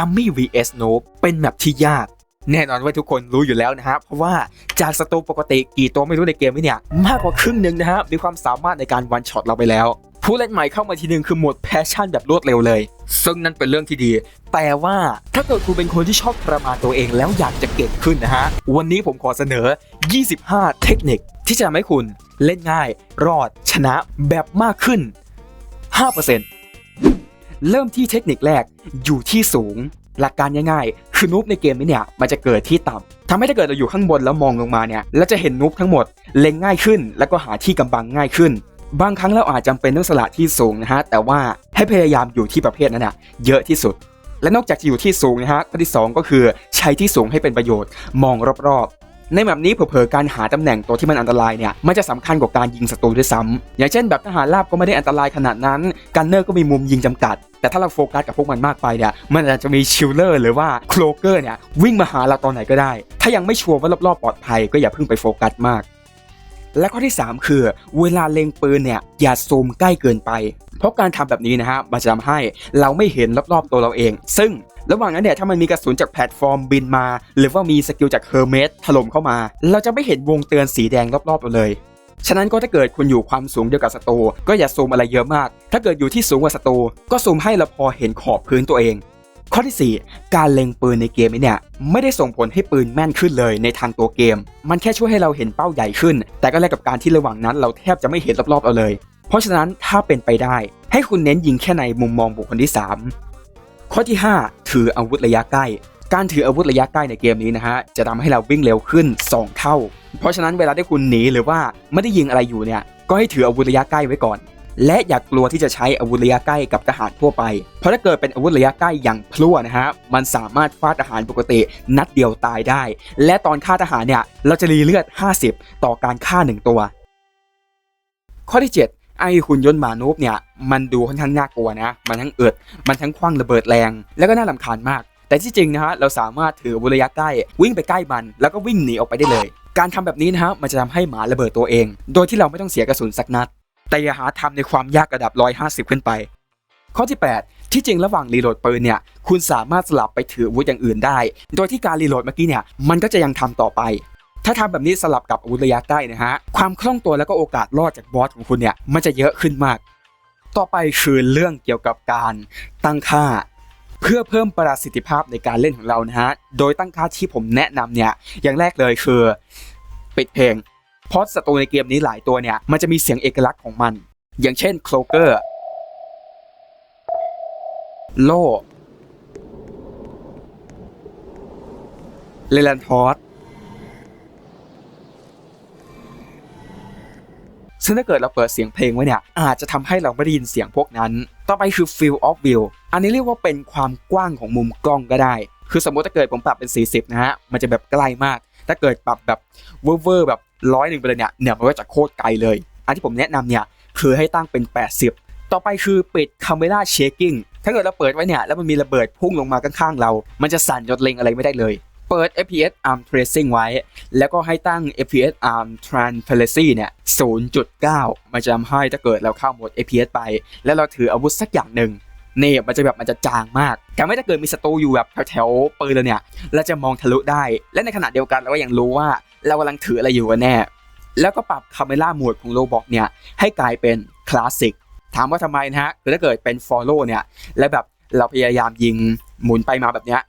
Dummy vs Noob เป็นแมปที่ยาก แน่นอนว่าทุกคนรู้อยู่แล้วนะฮะเพราะว่าจากศัตรูปกติกี่ตัวไม่รู้ในเกมนี้เนี่ย มากกว่าครึ่งหนึ่งนะฮะมีความสามารถในการวันช็อตเราไปแล้ว ผู้เล่นใหม่เข้ามาทีหนึ่งคือหมดแพชชั่นแบบรวดเร็วเลย ซึ่งนั่นเป็นเรื่องที่ดี แต่ว่าถ้าเกิดคุณเป็นคนที่ชอบประมาณตัวเองแล้วอยากจะเก่งขึ้นนะฮะวันนี้ผมขอเสนอ 25 เทคนิคที่จะทำให้คุณเล่นง่าย รอด ชนะแบบมากขึ้น 5%เริ่มที่เทคนิคแรกอยู่ที่สูง หลักการง่ายๆ คือนูบในเกมนี้เนี่ยมันจะเกิดที่ต่ำทำให้ถ้าเกิดเราอยู่ข้างบนแล้วมองลงมาเนี่ยเราจะเห็นนูบทั้งหมดเล็งง่ายขึ้น แล้วก็หาที่กำบังง่ายขึ้น บางครั้งเราอาจจำเป็นต้องสละที่สูงนะฮะแต่ว่าให้พยายามอยู่ที่ประเภทนั้นนะเยอะที่สุดและนอกจากจะอยู่ที่สูงนะฮะข้อที่สองก็คือใช้ที่สูงให้เป็นประโยชน์ มองรอบๆ ในแบบนี้เผลอๆการหาตำแหน่งตัวที่มันอันตรายเนี่ยมันจะสำคัญกว่าการยิงศัตรูด้วยซ้ำอย่างเช่นแบบทหารราบก็ไม่ได้อันตรายขนาดนั้นกันเนอร์ก็มีมุมยิงจำกัด แต่ถ้าเราโฟกัสกับพวกมันมากไปเนี่ยมันอาจจะมีชิลเลอร์หรือว่าโคลเกอร์เนี่ยวิ่งมาหาเราตอนไหนก็ได้ ถ้ายังไม่ชัวร์ว่ารอบๆปลอดภัยก็อย่าเพิ่งไปโฟกัสมากและข้อที่ 3 คือ เวลาเล็งปืนเนี่ยอย่าซูมใกล้เกินไป เพราะการทำแบบนี้นะฮะมันจะทำให้เราไม่เห็นรอบๆตัวเราเอง ซึ่ง ระหว่างนั้นเนี่ยถ้ามันมีกระสุนจากแพลตฟอร์มบินมา หรือว่ามีสกิลจากเฮอร์เมสถล่มเข้ามา เราจะไม่เห็นวงเตือนสีแดงรอบๆเราเลย ฉะนั้นก็ถ้าเกิดคุณอยู่ความสูงเดียวกับศัตรูก็อย่าซูมอะไรเยอะมาก ถ้าเกิดอยู่ที่สูงกว่าศัตรูก็ซูมให้เราพอเห็นขอบพื้นตัวเอง ข้อที่ 4 การเล็งปืนในเกมนี้เนี่ยไม่ได้ส่งผลให้ปืนแม่นขึ้นเลยในทางตัวเกม มันแค่ช่วยให้เราเห็นเป้าใหญ่ขึ้น แต่ก็แลกกับการที่ระหว่างนั้น เราแทบจะไม่เห็นรอบๆเราเลย เพราะฉะนั้นถ้าเป็นไปได้ ให้คุณเน้นยิงแค่ในมุมมองบุคคลที่ 3 ข้อที่ 5 ถืออาวุธระยะใกล้ การถืออาวุธระยะใกล้ในเกมนี้นะฮะจะทำให้เราวิ่งเร็วขึ้น 2 เท่า เพราะฉะนั้นเวลาที่คุณหนีหรือว่าไม่ได้ยิงอะไรอยู่เนี่ยก็ให้ถืออาวุธระยะใกล้ไว้ก่อน และอย่ากลัวที่จะใช้อาวุธระยะใกล้กับทหารทั่วไป เพราะถ้าเกิดเป็นอาวุธระยะใกล้อย่างพลั่วนะฮะมันสามารถฟาดทหารปกตินัดเดียวตายได้ และตอนฆ่าทหารเนี่ยเราจะรีเลือด 50 ต่อการฆ่า1ตัว ข้อที่ 7 ไอหุ่นยนต์หมานูบเนี่ยมันดูค่อนข้างน่ากลัวนะมันทั้งเอิดมันทั้งคว้างระเบิดแรง แล้วก็น่าลำคาญมาก แต่ที่จริงนะฮะเราสามารถถืออาวุระยะใกล้วิ่งไปใกล้มันแล้วก็วิ่งหนีออกไปได้เลย การทำแบบนี้นะฮะมันจะทำให้หมาระเบิดตัวเอง โดยที่เราไม่ต้องเสียกระสุนสักนัด แต่อย่าหาทำในความยากระดับ 150 ขึ้นไป ข้อที่ 8 ที่จริงระหว่างรีโหลดปืนเนี่ยคุณสามารถสลับไปถืออาวุธอย่างอื่นได้ โดยที่การรีโหลดเมื่อกี้เนี่ยมันก็จะยังทำต่อไป ถ้าทำแบบนี้สลับกับอาวุธระยะใกล้นะฮะ ความคล่องตัวแล้วก็โอกาสรอดจากบอสของคุณเนี่ย มันจะเยอะขึ้นมาก ต่อไปคือเรื่องเกี่ยวกับการตั้งค่า เพื่อเพิ่มประสิทธิภาพในการเล่นของเรานะฮะ โดยตั้งค่าที่ผมแนะนำเนี่ย อย่างแรกเลยคือปิดเพลง เพราะศัตรูในเกมนี้หลายตัวเนี่ย มันจะมีเสียงเอกลักษณ์ของมัน อย่างเช่นโคลเกอร์ โลเลลันทอส ซึ่งถ้าเกิดเราเปิดเสียงเพลงไว้เนี่ยอาจจะทำให้เราไม่ได้ยินเสียงพวกนั้น ต่อไปคือ field of view อันนี้เรียกว่าเป็นความกว้างของมุมกล้องก็ได้ คือสมมติถ้าเกิดผมปรับเป็น 40 นะฮะมันจะแบบใกล้มาก ถ้าเกิดปรับแบบเวอร์เวอร์แบบร้อยหนึ่งไปเลยเนี่ยเนี่ยมันก็จะโคตรไกลเลย อันที่ผมแนะนำเนี่ยคือให้ตั้งเป็น 80 ต่อไปคือปิด camera shaking ถ้าเกิดเราเปิดไว้เนี่ยแล้วมันมีระเบิดพุ่งลงมาข้างๆเรา มันจะสั่นจนเล็งอะไรไม่ได้เลย เปิด FPS arm tracing ไว้ แล้วก็ให้ตั้ง FPS arm transparency เนี่ย 0.9 มันจะทำให้ถ้าเกิดเราเข้าโหมด FPS ไป แล้วเราถืออาวุธสักอย่างหนึ่งเนี่ยมันจะแบบมันจะจางมากแต่ไม่ถ้าเกิดมีศัตรูอยู่แบบแถวๆปืนเราเนี่ย เราจะมองทะลุได้ และในขณะเดียวกันเราก็ยังรู้ว่าเรากำลังถืออะไรอยู่กันแน่ แล้วก็ปรับคาเมล่าโหมดของโลบอกเนี่ยให้กลายเป็นคลาสสิกถามว่าทำไมนะฮะคือถ้าเกิดเป็น follow เนี่ย แล้วแบบเราพยายามยิงหมุนไปมาแบบเนี้ย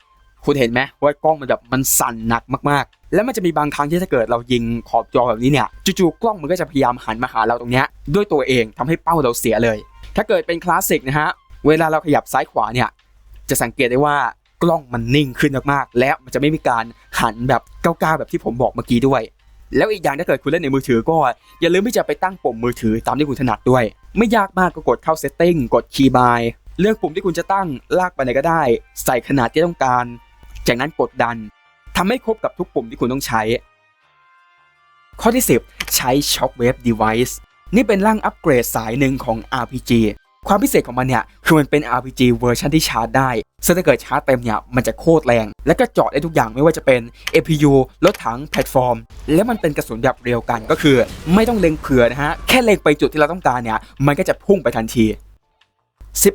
คุณเห็นไหมว่ากล้องมันแบบมันสั่นหนักมากๆ แล้วมันจะมีบางครั้งที่ถ้าเกิดเรายิงขอบจอแบบนี้เนี่ยจู่ๆกล้องมันก็จะพยายามหันมาหาเราตรงเนี้ยด้วยตัวเองทำให้เป้าเราเสียเลย ถ้าเกิดเป็นคลาสสิกนะฮะเวลาเราขยับซ้ายขวาเนี่ยจะสังเกตได้ว่ากล้องมันนิ่งขึ้นมากๆ และมันจะไม่มีการหันแบบก้าวๆแบบที่ผมบอกเมื่อกี้ด้วย แล้วอีกอย่างถ้าเกิดคุณเล่นในมือถือก็อย่าลืมที่จะไปตั้งปุ่มมือถือตามที่คุณถนัดด้วย ไม่ยากมากก็กดเข้า setting กด key by เลือกปุ่มที่คุณจะตั้งลากไปไหนก็ได้ ใส่ขนาดที่ต้องการ จากนั้นกดดันทำให้ครบกับทุกปุ่มที่คุณต้องใช้ ข้อที่ 10 ใช้ Shockwave Device นี่เป็นร่างอัปเกรดสายหนึ่งของ RPG ความพิเศษของมันเนี่ยคือมันเป็น RPG เวอร์ชันที่ชาร์จได้ซึ่งถ้าเกิดชาร์จเต็มเนี่ยมันจะโคตรแรง และก็เจาะได้ทุกอย่างไม่ว่าจะเป็น APU รถถังแพลตฟอร์ม และมันเป็นกระสุนแบบเรียวกันก็คือ ไม่ต้องเล็งเผื่อนะฮะ แค่เล็งไปจุดที่เราต้องการเนี่ย มันก็จะพุ่งไปทันที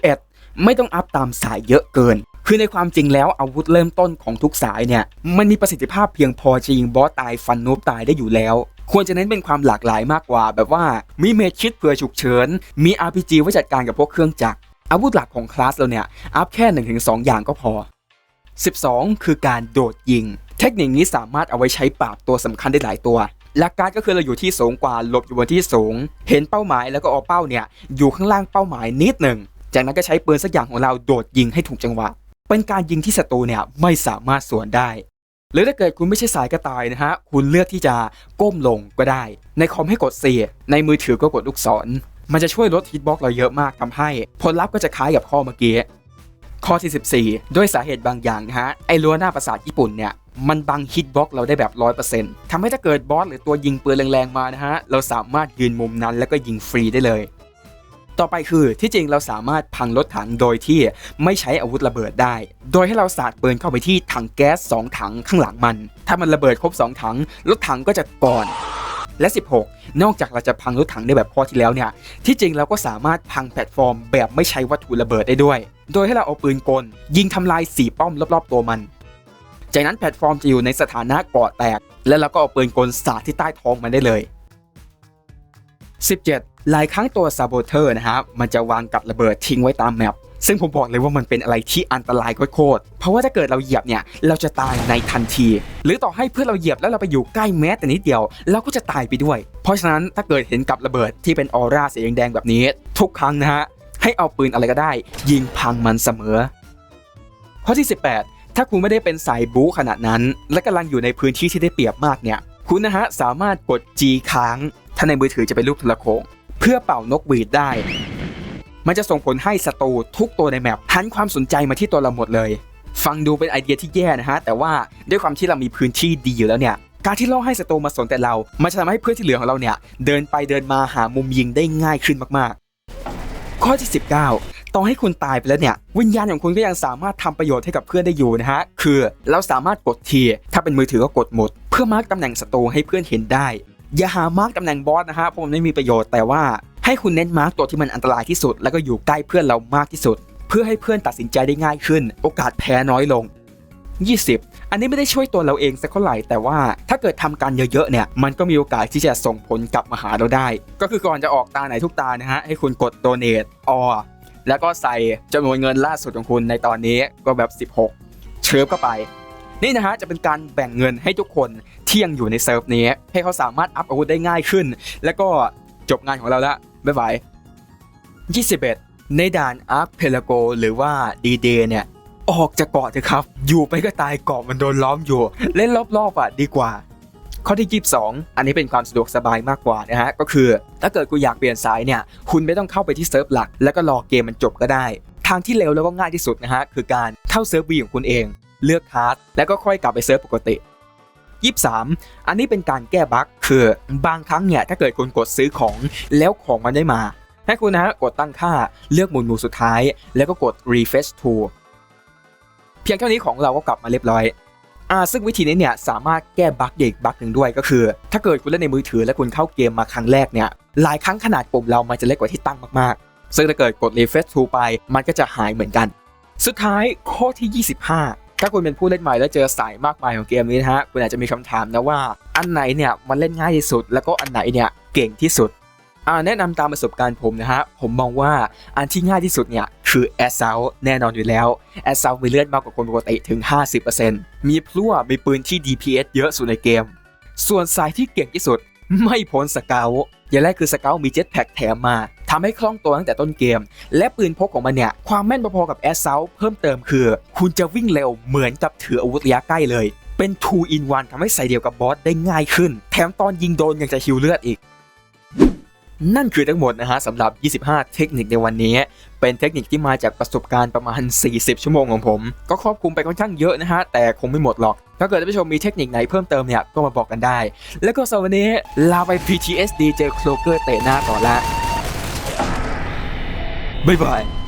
11 ไม่ต้องอัพตามสายเยอะเกิน คือในความจริงแล้วอาวุธเริ่มต้นของทุกสายเนี่ยมันมีประสิทธิภาพเพียงพอจะยิงบอสตายฟันนูบตายได้อยู่แล้ว ควรจะเน้นเป็นความหลากหลายมากกว่า แบบว่ามีเมจคิดเผื่อฉุกเฉินมี RPG ไว้จัดการกับพวกเครื่องจักรอาวุธหลักของคลาสเราเนี่ยอัพแค่ 1-2 อย่างก็พอ 12 คือการโดดยิง เทคนิคนี้สามารถเอาไว้ใช้ปราบตัวสำคัญได้หลายตัว หลักการก็คือเราอยู่ที่สูงกว่าหลบอยู่บนที่สูง เห็นเป้าหมายแล้วก็เอาเป้าเนี่ยอยู่ข้างล่างเป้าหมายนิดหนึ่ง จากนั้นก็ใช้ปืนสักอย่างของเราโดดยิงให้ถูกจังหวะ เป็นการยิงที่ศัตรูเนี่ยไม่สามารถสวนได้ หรือถ้าเกิดคุณไม่ใช่สายกระต่ายนะฮะ คุณเลือกที่จะก้มลงก็ได้ ในคอมให้กด C ในมือถือก็กดลูกศร มันจะช่วยลดฮิตบ็อกเราเยอะมากทำให้ ผลลัพธ์ก็จะคล้ายกับข้อเมื่อกี้ ข้อที่ 14 ด้วยสาเหตุบางอย่างนะฮะ ไอ้รั้วหน้าปราสาทญี่ปุ่นเนี่ยมันบังฮิตบ็อกเราได้แบบ100%ทำให้ถ้าเกิดบอสหรือตัวยิงปืนแรงๆมานะฮะ เราสามารถยืนมุมนั้นแล้วก็ยิงฟรีได้เลย ต่อไปคือที่จริงเราสามารถพังรถถังโดยที่ไม่ใช้อาวุธระเบิดได้ โดยให้เราสาดปืนเข้าไปที่ถังแก๊ส2ถังข้างหลังมัน ถ้ามันระเบิดครบ2ถังรถถังก็จะก่อนและ 16 นอกจากเราจะพังรถถังได้แบบข้อที่แล้วเนี่ย ที่จริงเราก็สามารถพังแพลตฟอร์มแบบไม่ใช้วัตถุระเบิดได้ด้วย โดยให้เราเอาปืนกล ยิงทำลายสี่ป้อมรอบๆตัวมัน จากนั้นแพลตฟอร์มจะอยู่ในสถานะเกาะแตก แล้วเราก็เอาปืนกลสาดที่ใต้ท้องมันได้เลย 17 หลายครั้งตัวซาโบเทอร์นะฮะมันจะวางกับระเบิดทิ้งไว้ตามแมปซึ่งผมบอกเลยว่ามันเป็นอะไรที่อันตรายโคตร เพราะว่าถ้าเกิดเราเหยียบเนี่ย เราจะตายในทันที หรือต่อให้เพื่อนเราเหยียบแล้วเราไปอยู่ใกล้แม้แต่นิดเดียว เราก็จะตายไปด้วย เพราะฉะนั้นถ้าเกิดเห็นกับระเบิดที่เป็นออร่าสีแดงแบบนี้ ทุกครั้งนะฮะ ให้เอาปืนอะไรก็ได้ ยิงพังมันเสมอ ข้อที่ 18 ถ้าคุณไม่ได้เป็นสายบู๊ขนาดนั้น และกำลังอยู่ในพื้นที่ที่ได้เปรียบมากเนี่ย คุณนะฮะสามารถกด G ค้าง ถ้าในมือถือจะเป็นรูปทรโขง พื่อเป่านกหวีดได้ มันจะส่งผลให้ศัตรูทุกตัวในแมปหันความสนใจมาที่ตัวเราหมดเลย ฟังดูเป็นไอเดียที่แย่นะฮะ แต่ว่าด้วยความที่เรามีพื้นที่ดีอยู่แล้วเนี่ย การที่ล่อให้ศัตรูมาสนแต่เรา มันจะทำให้เพื่อนที่เหลือของเราเนี่ย เดินไปเดินมาหามุมยิงได้ง่ายขึ้นมากๆ ข้อที่ 19ต่อให้คุณตายไปแล้วเนี่ย วิญญาณของคุณก็ยังสามารถทำประโยชน์ให้กับเพื่อนได้อยู่นะฮะ คือเราสามารถกดที ถ้าเป็นมือถือก็กดหมด เพื่อมาร์กตำแหน่งศัตรูให้เพื่อนเห็นได้ อย่าหามาร์กตำแหน่งบอสนะฮะเพราะมันไม่มีประโยชน์แต่ว่าให้คุณเน้นมาร์กตัวที่มันอันตรายที่สุด แล้วก็อยู่ใกล้เพื่อนเรามากที่สุด เพื่อให้เพื่อนตัดสินใจได้ง่ายขึ้น โอกาสแพ้น้อยลง 20 อันนี้ไม่ได้ช่วยตัวเราเองสักเท่าไหร่แต่ว่าถ้าเกิดทำการเยอะๆเนี่ยมันก็มีโอกาสที่จะส่งผลกลับมาหาเราได้ ก็คือก่อนจะออกตาไหนทุกตานะฮะให้คุณกด donate ออแล้วก็ใส่จำนวนเงินล่าสุดของคุณในตอนนี้ก็แบบ 16 เชิฟเข้าไป นี่นะฮะจะเป็นการแบ่งเงินให้ทุกคนที่ยังอยู่ในเซิร์ฟนี้ ให้เขาสามารถอัพอาวุธได้ง่ายขึ้น แล้วก็จบงานของเราล้วบ๊ายบาย21 ในด่านอาร์คเพลโกหรือว่าดีเดเนี่ยออกจากเกาะเถอะครับ อยู่ไปก็ตายเกาะมันโดนล้อมอยู่ เล่นรอบๆอะดีกว่า ข้อที่ 22 อันนี้เป็นความสะดวกสบายมากกว่านะฮะ ก็คือ ถ้าเกิดคุณอยากเปลี่ยนสายเนี่ย คุณไม่ต้องเข้าไปที่เซิร์ฟหลัก แล้วก็รอเกมมันจบก็ได้ ทางที่เร็วแล้วก็ง่ายที่สุดนะฮะ คือการเข้าเซิร์ฟวีของคุณเอง เลือกคาร์ดแล้วก็ค่อยกลับไปเซิร์ฟปกติ 23 อันนี้เป็นการแก้บั๊กคือบางครั้งเนี่ยถ้าเกิดคุณกดซื้อของแล้วของมันได้มา ให้คุณนะกดตั้งค่าเลือกหมุนหมู่สุดท้าย แล้วก็กด refresh to เพียงเท่านี้ของเราก็กลับมาเรียบร้อยอ่าซึ่งวิธีนี้เนี่ยสามารถแก้บั๊กเด็กบั๊กหนึ่งด้วยก็คือ ถ้าเกิดคุณเล่นในมือถือและคุณเข้าเกมมาครั้งแรกเนี่ยหลายครั้งขนาดปุ่มเรามันจะเล็กกว่าที่ตั้งมากๆ ซึ่งถ้าเกิดกด refresh to ไป มันก็จะหายเหมือนกัน สุดท้ายข้อที่ 25 ถ้าคุณเป็นผู้เล่นใหม่แล้วเจอสายมากมายของเกมนี้นะฮะคุณอาจจะมีคำถามนะว่าอันไหนเนี่ยมันเล่นง่ายที่สุด แล้วก็อันไหนเนี่ยเก่งที่สุดอ่าแนะนำตามประสบการณ์ผมนะฮะผมมองว่าอันที่ง่ายที่สุดเนี่ยคือ a s s a u l t แน่นอนอยู่แล้ว a s s a u l t มีเลือดมากกว่าคนปกติถึง 50%มีพลั่วมีปืนที่ DPS เยอะสุดในเกม ส่วนสายที่เก่งที่สุด ไม่พ้นสเกลอย่างแรกคือสเกลมีเจ็ตแพ็กแถมมา ทำให้คล่องตัวตั้งแต่ต้นเกม และปืนพกของมันเนี่ย ความแม่นพอๆกับ a s s a u l t เพิ่มเติมคือ คุณจะวิ่งเร็วเหมือนกับถืออาวุธระยะใกล้เลย เป็น 2 in 1ทำให้ใส่เดียวกับบอสได้ง่ายขึ้น แถมตอนยิงโดนยังจะฮิวเลือดอีก นั่นคือทั้งหมดนะฮะสำหรับ 25 เทคนิคในวันนี้เป็นเทคนิคที่มาจากประสบการณ์ประมาณ 40 ชั่วโมงของผม ก็ครอบคลุมไปค่อนข้างเยอะนะฮะ แต่คงไม่หมดหรอก ถ้าเกิดท่านผู้ชมมีเทคนิคไหนเพิ่มเติมเนี่ย ก็มาบอกกันได้ แล้วก็สำหรับวันนี้ลาไป PTSD เจอโคลเกอร์เตะหน้าต่อละ บ๊ายบาย